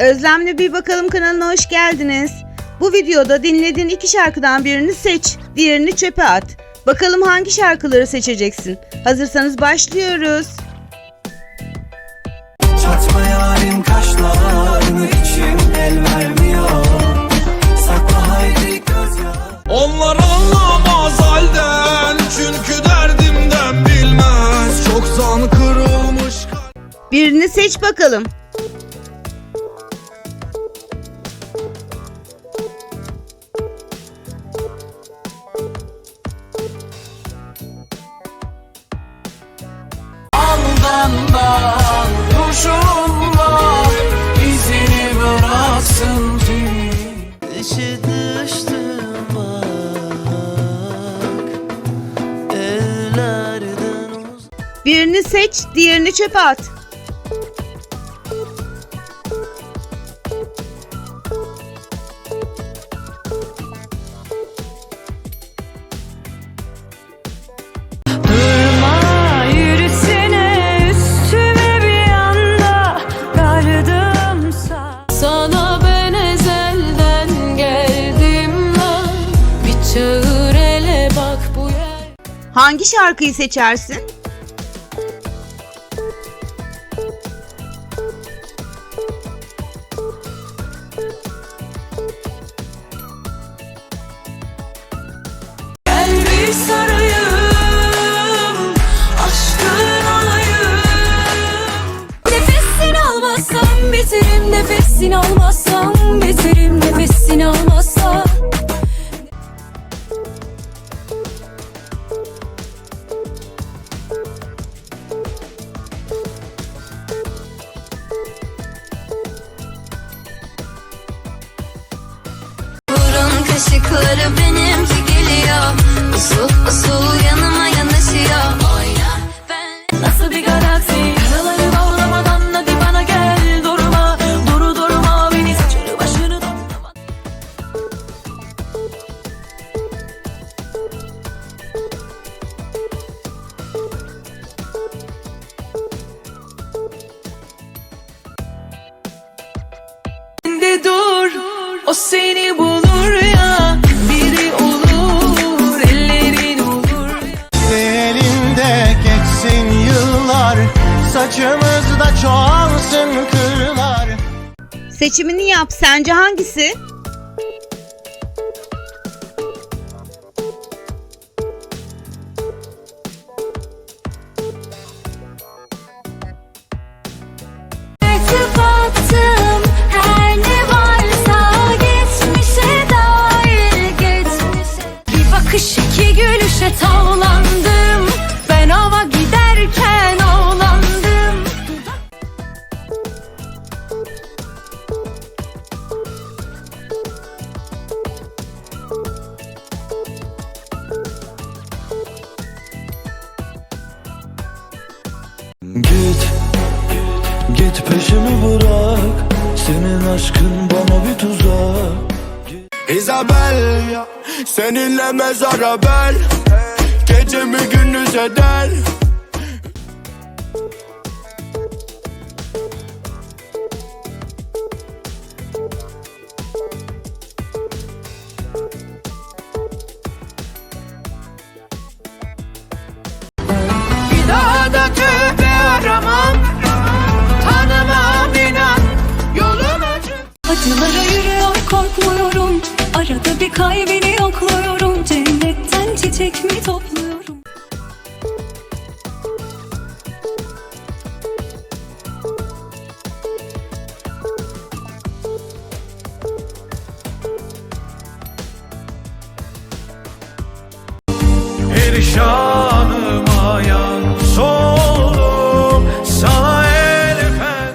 Özlemle Bir Bakalım kanalına hoş geldiniz. Bu videoda dinlediğin iki şarkıdan birini seç, diğerini çöpe at. Bakalım hangi şarkıları seçeceksin? Hazırsanız başlıyoruz. Çatma yarim kaşlarını içim el vermiyor Sakla haydi gözyaşı Onlar anlamaz halden Çünkü derdimden bilmez Çoktan kırılmış kalp Birini seç bakalım. Aldandan kuşumla izini bıraksın ki İşi düştüm bak Ellerden Birini seç, diğerini çöpe at. Hangi şarkıyı seçersin? Aşkın olayım dur O seni bulur ya Biri olur Ellerin olur Elinde geçsin yıllar Saçımızda çoğalsın kırlar Seçimini yap. Sence hangisi? Tavlandım. Ben ava giderken ağlandım Git, git peşimi bırak. Senin aşkın bana bir tuzak. Isabel ya Seninle mezara bel Gecemi gündüz eder. Bir daha da tövbe aramam. Tanımam inan. Yolum açık. Acılara yürüyor korkmuyorum. Arada bir kalbini yokluyorum. Cennetten çiçek mi topluyorum Perişanım ayan soldum Sana el pen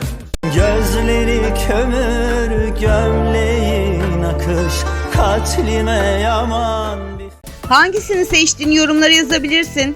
Gözleri kömür gömleğin akış Katlime yaman bir Hangisini seçtin yorumlara yazabilirsin.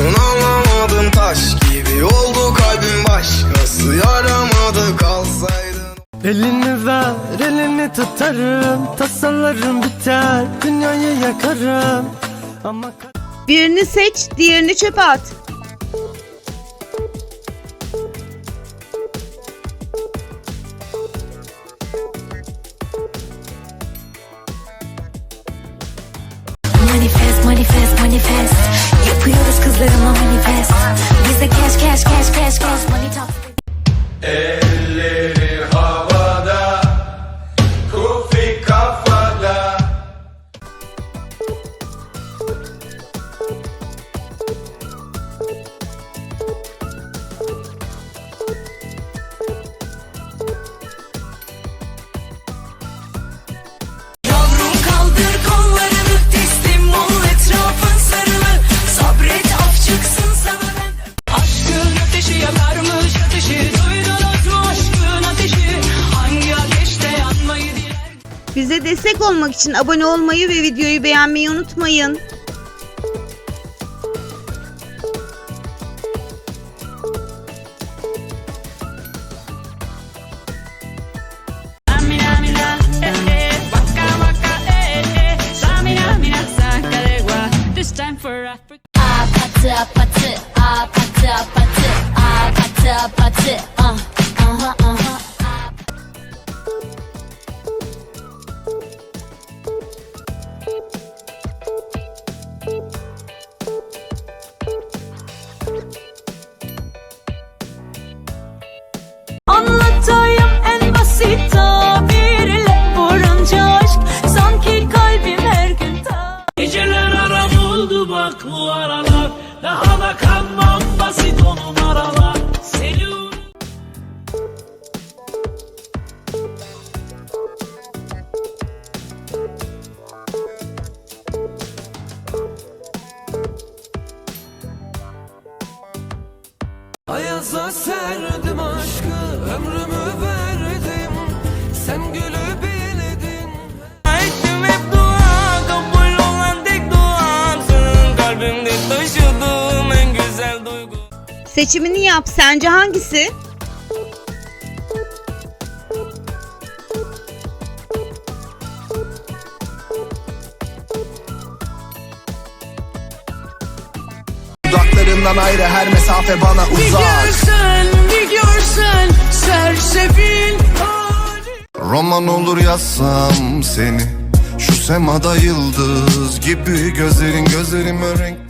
Anlamadım taş gibi oldu kalbim. Başkası yaramadı kalsaydın. Elini ver elini tutarım. Tasalarım biter dünyayı yakarım. Ama Birini seç, diğerini çöpe at. Bize destek olmak için abone olmayı ve videoyu beğenmeyi unutmayın. Apatı, apatı, apatı, apatı Apatı, apatı, ah, Seçimini yap. Sence hangisi? Dudaklarından ayrı her mesafe bana uzak görsen, bir görsen Sersefil Roman olur yazsam seni Şu semada yıldız gibi Gözlerin gözlerime renkti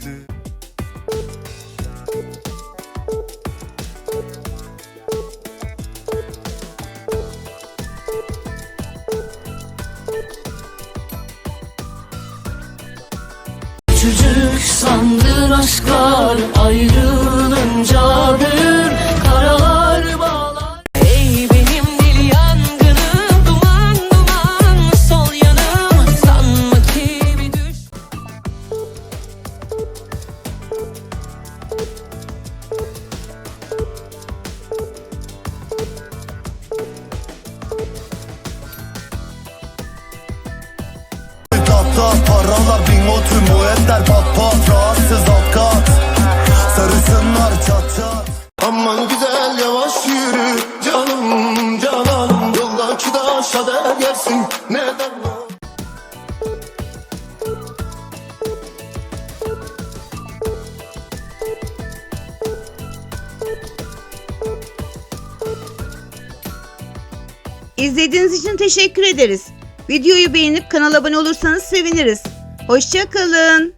Tahta paralar bin o tüm o etler pat pat Rahatsız alt kat Sarısınlar çat çat Aman güzel yavaş yürü canım cananım Yoldaki taşa değersin neden bu? İzlediğiniz için teşekkür ederiz. Videoyu beğenip kanala abone olursanız seviniriz. Hoşçakalın.